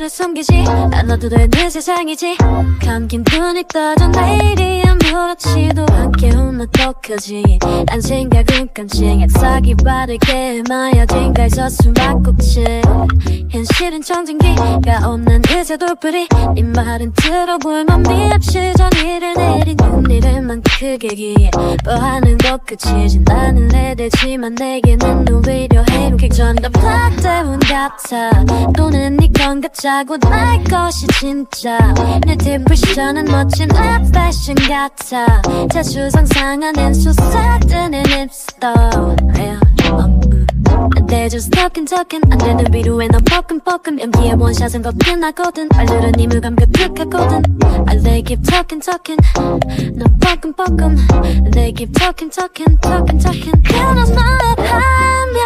왜 숨기지 않아도 되는 세상이지. 감긴 눈이 떠져 내일이 아무렇지도 않게 웃는 똑하지. 난 생각은 깜찍 약삭이 바르게 마야 진가에서 숨바꼭질. 현실은 청진기가 없는 의사 돌뿌리 네 말은 들어볼만 미합실 전의를 내린 눈일을만 크게 기뻐하는 것 끝이지 나는 내대지만 내게는 오히려 해롭게 전더 플랫다운 같아. 또는 네건 가짜고 날 것이 진짜. 내 디프레션은 멋진 랩 패션 같아. 자주 상상하는 솟아드는 힙스터 yeah. They're just talking talking 안 되는 비루에 넌 뻐끔뻐끔 연기에 원샷은 겁이 나거든. 말들은 이물 감격하거든. I they keep talking talking 넌 뻐끔뻐끔 They keep talking talking talking talking 변한 너의 밤야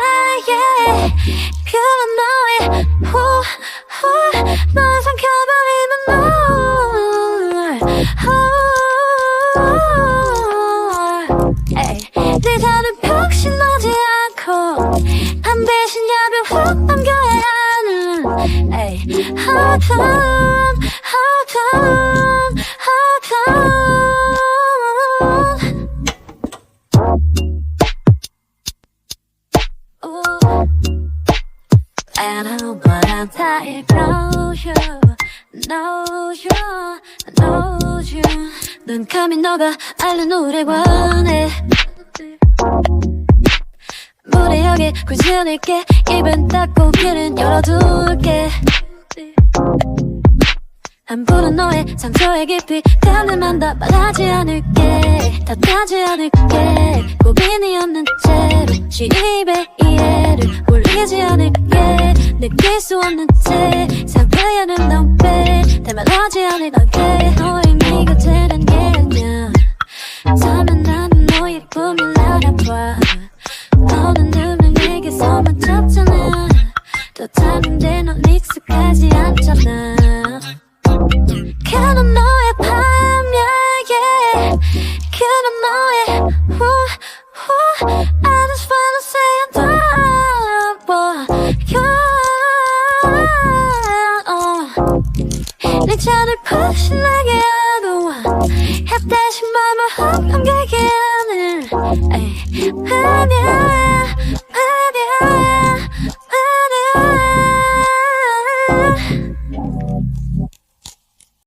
yeah 변한 너의 후후 널 삼켜버리는 널 에이, 내 잔은 푹신하지 않고 한 대신 약을 훅 넘겨야 하는 에이, 하 And I I'm tired know you know you know you 눈 감이 너가 알는 노래 원해. 무례하게 구슬릴게. 입은 닫고 귀는 열어둘게. 함부로 너의 상처의 깊이 가늠한다 말하지 않을게 탓하지 않을게. 고민이 없는 채로 시입의 이해를 올리지 않을게. 느낄 수 없는 채 상태의 아름다운 배 대말하지 않을 너게 너의 미가 되는 게 아니야. 사면 나는 너의 꿈을 알아봐. 너는 늘 내게서만 찾잖아. 또 다른데 넌 익숙하지 않잖아. 그는 내 잔을 푹신하게 하고 햇대신 맘을 훅 넘기게 하는